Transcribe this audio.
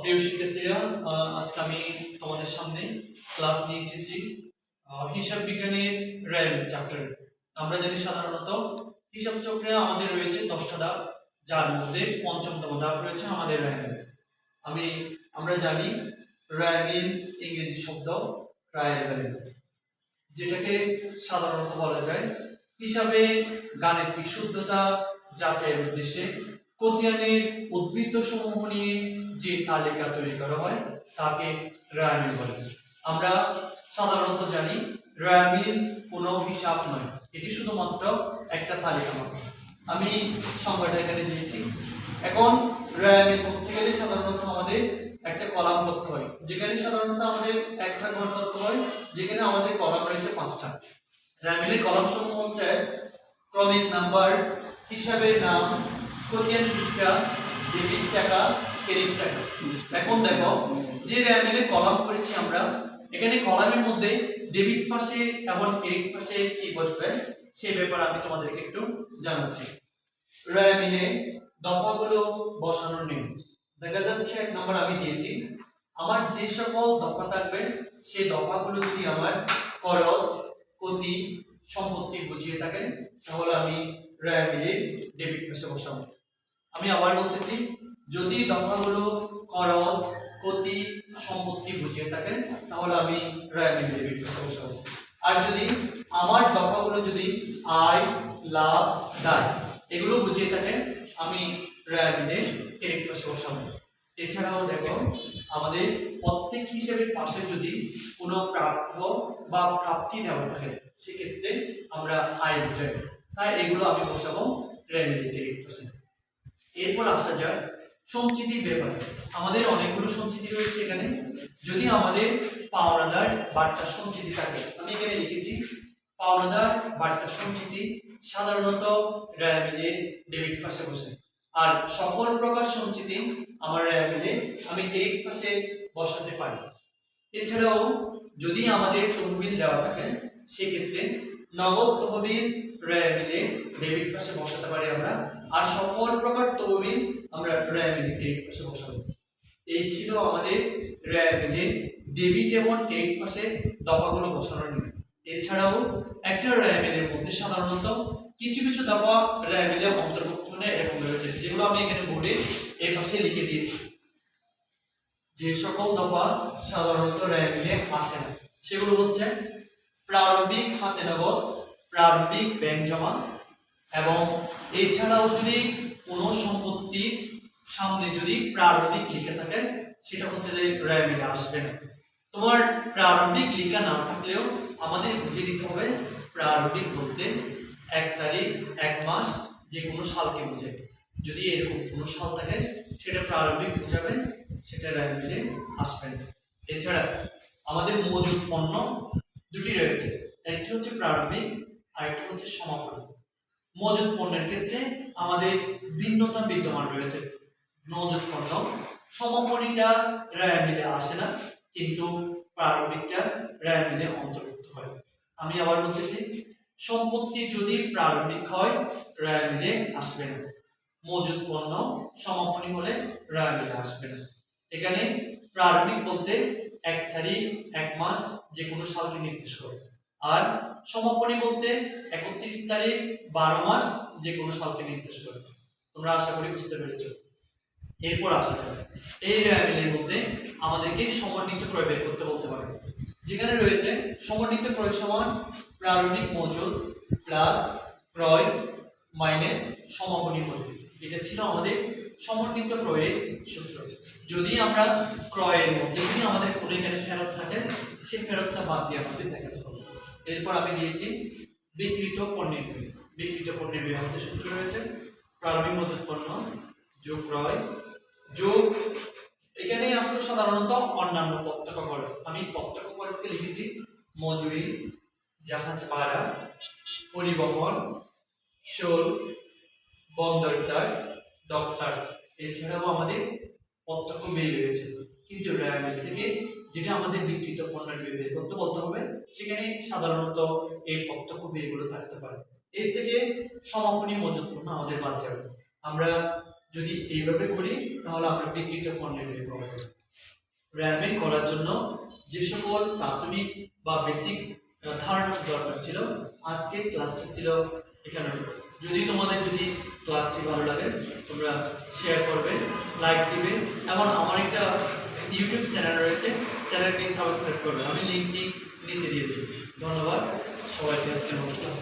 প্রিয় শিক্ষার্থীরা আজকে আমি তোমাদের সামনে ক্লাস নিয়ে এসেছি হিসাব বিজ্ঞানের র্যাম চ্যাপ্টার আমরা জানি সাধারণত হিসাব চক্রে আমাদের রয়েছে দশটা ধাপ যার মধ্যে পঞ্চমতম ধাপ রয়েছে আমাদের র্যাম। আমি, আমরা জানি র্যামিন ইংরেজি শব্দ ট্রায়াল ব্যালেন্স যেটাকে সাধারণত বলা যায় হিসাবে গাণিতিক শুদ্ধতা, যাচাইয়ের উদ্দেশ্যে কোতিয়ানের উদ্বৃত্ত সমূহ নিয়ে যে তালিকা তৈরি করা হয়, তাকে র্যামিল বলে। আমরা সাধারণত জানি র্যামিল কোনো হিসাব নয়। এটি শুধুমাত্র একটা তালিকা মাত্র। আমি সংজ্ঞাটা এখানে দিয়েছি। এখন র্যামিল করতে গেলে সাধারণত আমাদের একটা কলাম করতে হয়। যেখানে সাধারণত আমাদের একটা ঘর করতে হয়, যেখানে আমাদের কলাম রয়েছে পাঁচটা। র্যামিলের কলাম সমূহ হচ্ছে ক্রমিক নাম্বার, হিসাবের নাম, খতিয়ান পৃষ্ঠা, ডেবিট টাকা ক্রেডিট টাকা এখন দেখো, যে র্যামিলে কলাম করেছি আমরা, এখানে কলামের মধ্যে ডেবিট পাশে এবং ক্রেডিট পাশে কি বসবে সেই ব্যাপারে আমি তোমাদেরকে একটু জানাচ্ছি। র্যামিলে দফাগুলো বসানোর নিয়ম। দেখা যাচ্ছে, এক নম্বর আমি দিয়েছি, আমার যে সকল দফা থাকবে সেই দফাগুলো যদি আমার খরচ, ক্ষতি, সম্পত্তি বুঝিয়ে থাকে, তাহলে আমি র্যামিলে ডেবিট পাশে বসাবো। আমি আবার বলতেছি যদি দফাগুলো খরচ, ক্ষতি, সম্পত্তি বুঝিয়ে থাকে তাহলে আমি বসাবো আর যদি আমার দফাগুলো যদি আয়, লাভ, দায়, এগুলো বুঝিয়ে থাকে আমি এছাড়াও দেখো, আমাদের প্রত্যেক হিসেবে পাশে যদি কোনো প্রাপ্য বা প্রাপ্তি দেওয়া থাকে, সেক্ষেত্রে আমরা আয় বুঝাই তাই এগুলো আমি বসাবো পাশে এরপর আসা যাক সঞ্চিতির ব্যাপারে। আমাদের অনেকগুলো সঞ্চিতি রয়েছে এখানে। যদি আমাদের পাওনাদার বার্তা সঞ্চিতি থাকে, আমি এখানে লিখেছি, পাওনাদার বার্তা সঞ্চিতি সাধারণত র্যামিলে ডেবিট পাশে বসে। আর সকল প্রকার সঞ্চিতি আমার র্যামিলে আমি ডেবিট পাশে বসাতে পারি। এছাড়াও যদি আমাদের তহবিল দেওয়া থাকে, সেক্ষেত্রে নগদ তহবিল র্যামিলে ডেবিট পাশে বসাতে পারি আমরা। আর সকল প্রকার তহবিল আমরা ক্রেডিট পাশে বসাবো। এই ছিল আমাদের র্যামিলে ডেবিট এবং ক্রেডিট পাশে দফাগুলো বসানোর নিয়ম। এছাড়াও একটা র্যামিলের মধ্যে সাধারণত কিছু কিছু দফা র্যামিলে অন্তর্ভুক্ত হলে এরকম রয়েছে, যেগুলো আমি এখানে বোর্ডে এই পাশে লিখে দিয়েছি। যে সকল দফা সাধারণত র্যামিলে আসে না, সেগুলো হচ্ছে প্রারম্ভিক, হাতে নগদ, প্রারম্ভিক ব্যাংক জমা এবং এছাড়াও যদি কোনো সম্পত্তির সামনে যদি প্রারম্ভিক লিখে থাকে, সেটা হচ্ছে যে র্যামিলে আসবে না। তোমার প্রারম্ভিক লেখা না থাকলেও আমাদের বুঝে নিতে হবে প্রারম্ভিক বলতে এক তারিখ, এক মাস যে কোনো সালকে বোঝায় যদি এরকম কোনো সাল থাকে, সেটা প্রারম্ভিক বোঝাবে, সেটা র্যামিলে আসবে না। এছাড়া আমাদের মজুদ পণ্য দুটি রয়েছে, একটি হচ্ছে প্রারম্ভিক, আরেকটি হচ্ছে সমাপনী। মজুদ পণ্যের ক্ষেত্রে আমাদের ভিন্নতা বিদ্যমান রয়েছে। মজুদ পণ্য সমাপনীটা র্যায় মিলে আসে না, কিন্তু প্রারম্ভিকটা র্যায় মিলে অন্তর্ভুক্ত হয়। আমি আবার বলতেছি, সম্পত্তি যদি প্রারম্ভিক হয় র্যায় মিলে আসবে না। মজুদ পণ্য সমাপনী হলে র্যায় মিলে আসবে না। এখানে প্রারম্ভিক বলতে এক তারিখ, এক মাস যে কোনো সালকে নির্দেশ করে। আর সমাপনী বলতে একত্রিশ তারিখ, বারো মাস যে কোনো সালকে নির্দেশ করে। তোমরা আশা করি বুঝতে পেরেছ। এরপর আসা যাবে। এই র্যামিলের মধ্যে আমাদেরকে সমন্বিত ক্রয় বের করতে বলতে পারে যেখানে রয়েছে সমন্বিত ক্রয় সমান প্রারম্ভিক মজুদ প্লাস ক্রয় মাইনাস সমাপনী মজুদ এটা ছিল আমাদের সমন্বিত ক্রয়ের সূত্র। যদি আমরা ক্রয়ের মধ্যে যদি আমাদের কোনো এখানে ফেরত থাকে সেই ফেরতটা বাদ দিয়ে আমাদের দেখাতে হবে। এরপর আমি দিয়েছি বিকৃত পণ্যের বিল। বিকৃত পণ্যের বিল আমাদের সূত্র রয়েছে, প্রারম্ভিক মজুত পণ্য, যোগ ক্রয়, যোগ এখানে আসলে সাধারণত অন্যান্য প্রত্যক্ষ খরচ। আমি প্রত্যক্ষ খরচকে লিখেছি মজুরি, জাহাজ ভাড়া, পরিবহন শুল্ক বন্দর চার্জ, ডক চার্জ। এছাড়াও আমাদের প্রত্যক্ষ ব্যয় রয়েছে। কিন্তু র্যামিল থেকে যেটা আমাদের বিকৃত পণ্যের ব্যয় বের করতে বলতে হবে, সেখানে সাধারণত এই প্রত্যক্ষ ব্যয়গুলো থাকতে পারে। এর থেকে সমাপনী মজুত পণ্য আমাদের বাদ যাবে। আমরা যদি এইভাবে করি, তাহলে আমরা বিকৃত কোয়ান্টিটি পাওয়া যাবে র্যামে করার জন্য যে সকল প্রাথমিক বা বেসিক ধারণা দরকার ছিল, আজকে ক্লাসটি ছিল এখানে। যদি তোমাদের যদি ক্লাসটি ভালো লাগে, তোমরা শেয়ার করবে লাইক দিবে, এবং আমার একটা ইউটিউব চ্যানেল রয়েছে চ্যানেলটি সাবস্ক্রাইব করবেন। আমি লিঙ্কটি নিচে দিয়ে দিই। ধন্যবাদ। সবাইকে আজকে মতো ক্লাস